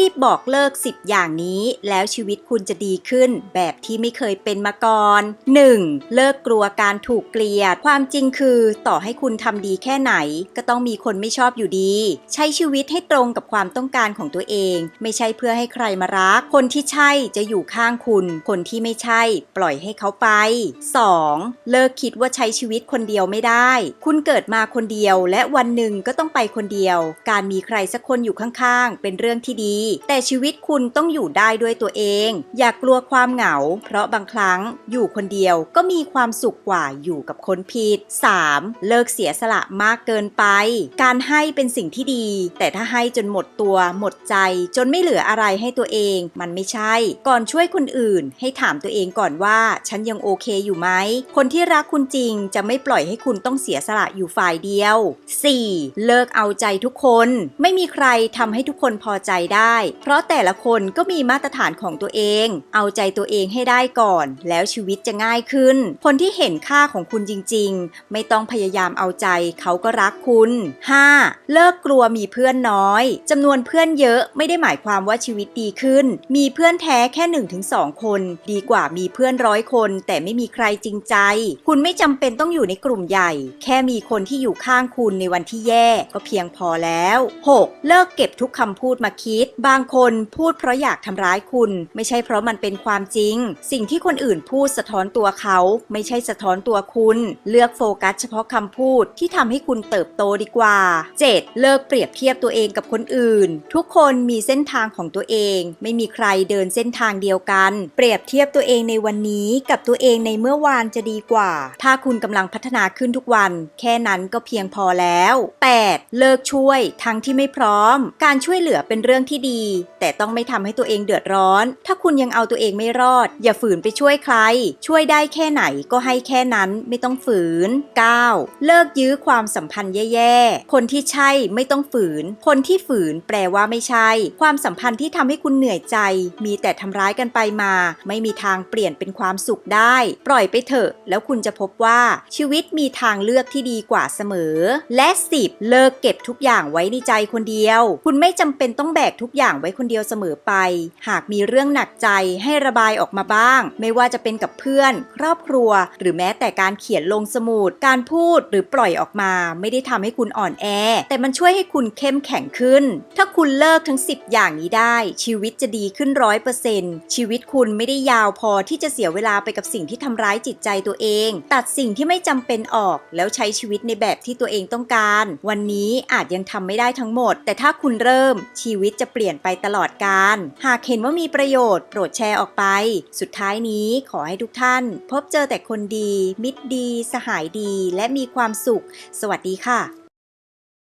รีบบอกเลิก 10 อย่างนี้แล้วชีวิตคุณจะดีขึ้น แบบที่ไม่เคยเป็นมาก่อน 1. เลิกกลัวการถูกเกลียด ความจริงคือ ต่อให้คุณทำดีแค่ไหน ก็ต้องมีคนไม่ชอบอยู่ดี ใช้ชีวิตให้ตรงกับความต้องการของตัวเอง ไม่ใช่เพื่อให้ใครมารัก คนที่ใช่จะอยู่ข้างคุณ คนที่ไม่ใช่ ปล่อยให้เขาไป 2. เลิกคิดว่าใช้ชีวิตคนเดียวไม่ได้ คุณเกิดมาคนเดียว และวันหนึ่งก็ต้องไปคนเดียว การมีใครสักคนอยู่ข้างๆ เป็นเรื่องที่ดีแต่ชีวิตคุณต้องอยู่ได้ด้วยตัวเอง อย่ากกลัวความเหงา เพราะบางครั้งอยู่คนเดียวก็มีความสุขกว่าอยู่กับคนผิด 3. เลิกเสียสละมากเกินไป การให้เป็นสิ่งที่ดี แต่ถ้าให้จนหมดตัว หมดใจ จนไม่เหลืออะไรให้ตัวเอง มันไม่ใช่ ก่อนช่วยคนอื่น ให้ถามตัวเองก่อนว่า ฉันยังโอเคอยู่ไหม คนที่รักคุณจริงจะไม่ปล่อยให้คุณต้องเสียสละอยู่ฝ่ายเดียว 4. เลิกเอาใจทุกคน ไม่มีใครทำให้ทุกคนพอใจได้เพราะแต่ละคนก็มีมาตรฐานของตัวเอง เอาใจตัวเองให้ได้ก่อน แล้วชีวิตจะง่ายขึ้น คนที่เห็นค่าของคุณจริง ๆ ไม่ต้องพยายามเอาใจเขาก็รักคุณ 5. เลิกกลัวมีเพื่อนน้อยจำนวนเพื่อนเยอะไม่ได้หมายความว่าชีวิตดีขึ้น มีเพื่อนแท้แค่ 1-2 คน ดีกว่ามีเพื่อนร้อยคน แต่ไม่มีใครจริงใจ คุณไม่จำเป็นต้องอยู่ในกลุ่มใหญ่ แค่มีคนที่อยู่ข้างคุณในวันที่แย่ก็เพียงพอแล้ว 6. เลิกเก็บทุกคำพูดมาคิดบางคนพูดเพราะอยากทำร้ายคุณ ไม่ใช่เพราะมันเป็นความจริง สิ่งที่คนอื่นพูดสะท้อนตัวเขา ไม่ใช่สะท้อนตัวคุณ เลือกโฟกัสเฉพาะคำพูดที่ทำให้คุณเติบโตดีกว่า 7. เลิกเปรียบเทียบตัวเองกับคนอื่น ทุกคนมีเส้นทางของตัวเอง ไม่มีใครเดินเส้นทางเดียวกัน เปรียบเทียบตัวเองในวันนี้กับตัวเองในเมื่อวานจะดีกว่า ถ้าคุณกำลังพัฒนาขึ้นทุกวัน แค่นั้นก็เพียงพอแล้ว 8. เลิกช่วยทั้งที่ไม่พร้อม การช่วยเหลือเป็นเรื่องที่ดีแต่ต้องไม่ทำให้ตัวเองเดือดร้อน ถ้าคุณยังเอาตัวเองไม่รอด อย่าฝืนไปช่วยใคร ช่วยได้แค่ไหนก็ให้แค่นั้นไม่ต้องฝืน 9. เลิกยื้อความสัมพันธ์แย่ๆ คนที่ใช่ไม่ต้องฝืน คนที่ฝืนแปลว่าไม่ใช่ ความสัมพันธ์ที่ทำให้คุณเหนื่อยใจ มีแต่ทำร้ายกันไปมา ไม่มีทางเปลี่ยนเป็นความสุขได้ ปล่อยไปเถอะ แล้วคุณจะพบว่าชีวิตมีทางเลือกที่ดีกว่าเสมอ และ 10 เลิกเก็บทุกอย่างไว้ในใจคนเดียว คุณไม่จำเป็นต้องแบกทุกอย่างไว้คนเดียวเสมอไป หากมีเรื่องหนักใจให้ระบายออกมาบ้าง ไม่ว่าจะเป็นกับเพื่อน ครอบครัว หรือแม้แต่การเขียนลงสมุด การพูดหรือปล่อยออกมา ไม่ได้ทำให้คุณอ่อนแอ แต่มันช่วยให้คุณเข้มแข็งขึ้น ถ้าคุณเลิกทั้ง 10 อย่างนี้ได้ ชีวิตจะดีขึ้นร้อยเปอร์เซ็นต์ชีวิตคุณไม่ได้ยาวพอที่จะเสียเวลาไปกับสิ่งที่ทำร้ายจิตใจตัวเอง ตัดสิ่งที่ไม่จำเป็นออก แล้วใช้ชีวิตในแบบที่ตัวเองต้องการ วันนี้อาจยังทำไม่ได้ทั้งหมด แต่ถ้าคุณเริ่มชีวิตจะเปลี่ยนไปตลอดการ หากเห็นว่ามีประโยชน์โปรดแชร์ออกไป สุดท้ายนี้ขอให้ทุกท่าน พบเจอแต่คนดี มิตรดี สหายดี และมีความสุข สวัสดีค่ะ